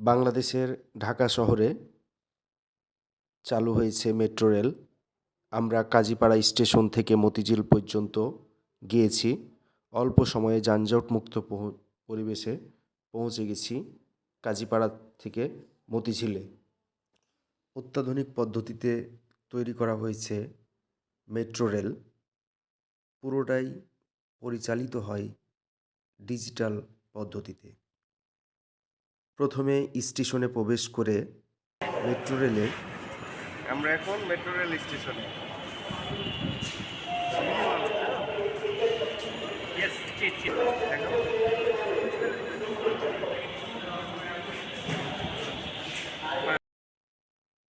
বাংলাদেশের ঢাকা শহরে চালু হয়েছে মেট্রো রেল। আমরা কাজীপাড়া স্টেশন থেকে মতিঝিল পর্যন্ত গিয়েছি। অল্প সময়ে যানজটমুক্ত পরিবেশে পৌঁছে গেছি কাজীপাড়া থেকে মতিঝিলে। অত্যাধুনিক পদ্ধতিতে তৈরি করা হয়েছে মেট্রো রেল। পুরোটাই পরিচালিত হয় ডিজিটাল পদ্ধতিতে। প্রথমে স্টেশনে প্রবেশ করে মেট্রো রেলে আমরা এখন মেট্রো রেল স্টেশনে।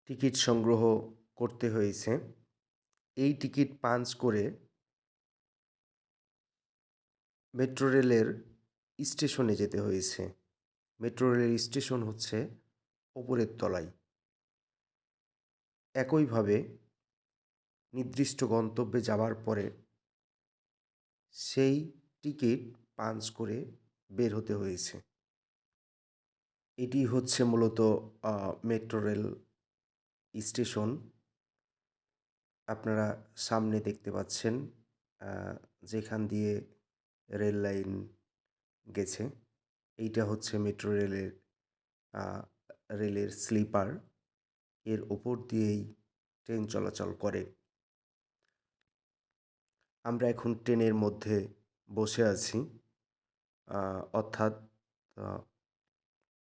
টিকিট সংগ্রহ করতে হয়েছে। এই টিকিট পাঞ্চ করে মেট্রো রেলের স্টেশনে যেতে হয়েছে। মেট্রো রেলের স্টেশন হচ্ছে ওপরের তলায়। একইভাবে নির্দিষ্ট গন্তব্যে যাওয়ার পরে সেই টিকিট পাঞ্চ করে বের হতে হয়েছে। এটি হচ্ছে মূলত মেট্রো রেল স্টেশন। আপনারা সামনে দেখতে পাচ্ছেন যেখান দিয়ে রেল লাইন গেছে। এইটা হচ্ছে মেট্রো রেলের রেলের স্লিপার এর ওপর দিয়েই ট্রেন চলাচল করে। আমরা এখন ট্রেনের মধ্যে বসে আছি অর্থাৎ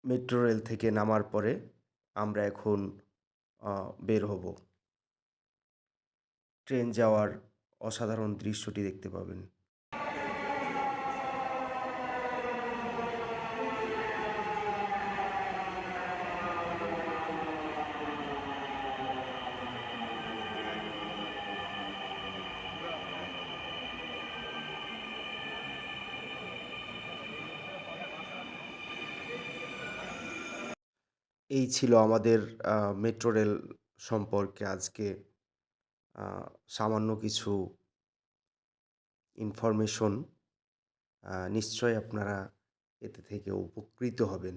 মেট্রো রেল থেকে নামার পরে আমরা এখন বের হব। ট্রেন যাওয়ার অসাধারণ দৃশ্যটি দেখতে পাবেন। এই ছিল আমাদের মেট্রো রেল সম্পর্কে আজকে সামান্য কিছু ইনফরমেশন নিশ্চয়ই আপনারা এতে থেকে উপকৃত হবেন।